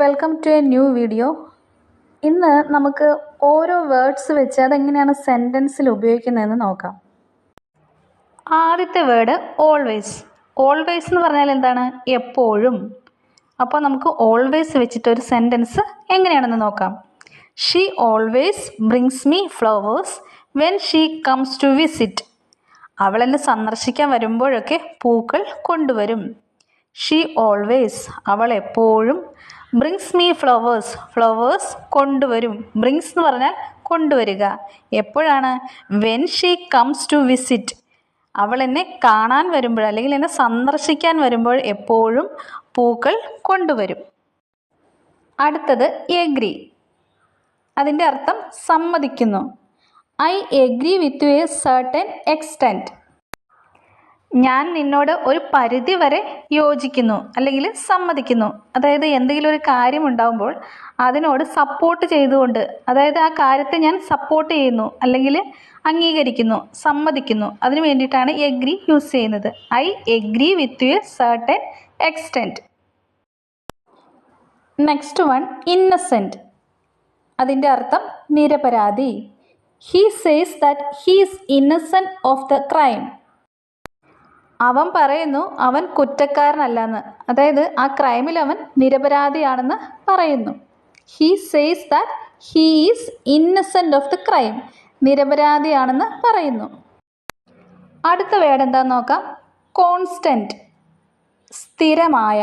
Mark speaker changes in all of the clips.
Speaker 1: Welcome to a new video ഇന്ന് നമുക്ക് ഓരോ വേർഡ്സ് വെച്ച് അതെങ്ങനെയാണ് സെന്റൻസിൽ ഉപയോഗിക്കുന്നതെന്ന് നോക്കാം. ആദ്യത്തെ വേർഡ് ഓൾവേസ് ഓൾവേസ് എന്ന് പറഞ്ഞാൽ എന്താണ്? എപ്പോഴും. അപ്പോൾ നമുക്ക് ഓൾവേസ് വെച്ചിട്ട് ഒരു സെന്റൻസ് എങ്ങനെയാണെന്ന് നോക്കാം. She always brings me flowers when she comes to visit അവൾ എന്നെ സന്ദർശിക്കാൻ വരുമ്പോഴൊക്കെ പൂക്കൾ കൊണ്ടുവരും. ഷീ ഓൾവേസ് അവൾ എപ്പോഴും. ബ്രിങ്സ് മീ ഫ്ലവേഴ്സ് ഫ്ലവേഴ്സ് കൊണ്ടുവരും. ബ്രിങ്സ് എന്ന് പറഞ്ഞാൽ കൊണ്ടുവരിക. എപ്പോഴാണ്? When she comes to visit അവൾ എന്നെ കാണാൻ വരുമ്പോൾ അല്ലെങ്കിൽ എന്നെ സന്ദർശിക്കാൻ വരുമ്പോൾ എപ്പോഴും പൂക്കൾ കൊണ്ടുവരും. അടുത്തത് എഗ്രി അതിന്റെ അർത്ഥം സമ്മതിക്കുന്നു. I agree with a certain extent ഞാൻ നിന്നോട് ഒരു പരിധി വരെ യോജിക്കുന്നു അല്ലെങ്കിൽ സമ്മതിക്കുന്നു. അതായത് എന്തെങ്കിലും ഒരു കാര്യം ഉണ്ടാകുമ്പോൾ അതിനോട് സപ്പോർട്ട് ചെയ്തുകൊണ്ട് അതായത് ആ കാര്യത്തെ ഞാൻ സപ്പോർട്ട് ചെയ്യുന്നു അല്ലെങ്കിൽ അംഗീകരിക്കുന്നു സമ്മതിക്കുന്നു. അതിന് വേണ്ടിയിട്ടാണ് എഗ്രി യൂസ് ചെയ്യുന്നത്. I agree with you certain extent next one innocent അതിന്റെ അർത്ഥം നിരപരാധി. He says that he's innocent of the crime അവൻ പറയുന്നു അവൻ കുറ്റക്കാരനല്ലെന്ന്. അതായത് ആ ക്രൈമിൽ അവൻ നിരപരാധിയാണെന്ന് പറയുന്നു. He says that he is innocent of the crime നിരപരാധിയാണെന്ന് പറയുന്നു. അടുത്ത വേർഡ് എന്താന്ന് നോക്കാം. കോൺസ്റ്റന്റ് സ്ഥിരമായ.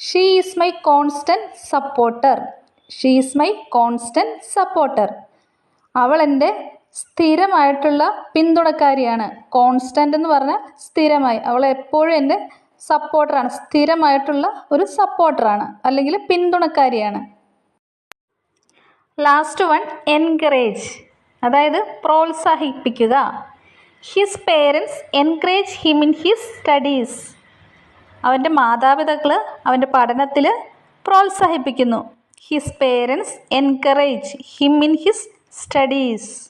Speaker 1: She is my constant supporter she is my constant supporter അവൾ എന്റെ സ്ഥിരമായിട്ടുള്ള പിന്തുണക്കാരിയാണ്. കോൺസ്റ്റന്റ് എന്ന് പറഞ്ഞാൽ സ്ഥിരമായി. അവൾ എപ്പോഴും എന്റെ സപ്പോർട്ടറാണ് സ്ഥിരമായിട്ടുള്ള ഒരു സപ്പോർട്ടറാണ് അല്ലെങ്കിൽ പിന്തുണക്കാരിയാണ്. ലാസ്റ്റ് വൺ എൻകറേജ് അതായത് പ്രോത്സാഹിപ്പിക്കുക. His parents encourage him in his studies അവന്റെ മാതാപിതാക്കൾ അവന്റെ പഠനത്തിൽ പ്രോത്സാഹിപ്പിക്കുന്നു. His parents encourage him in his studies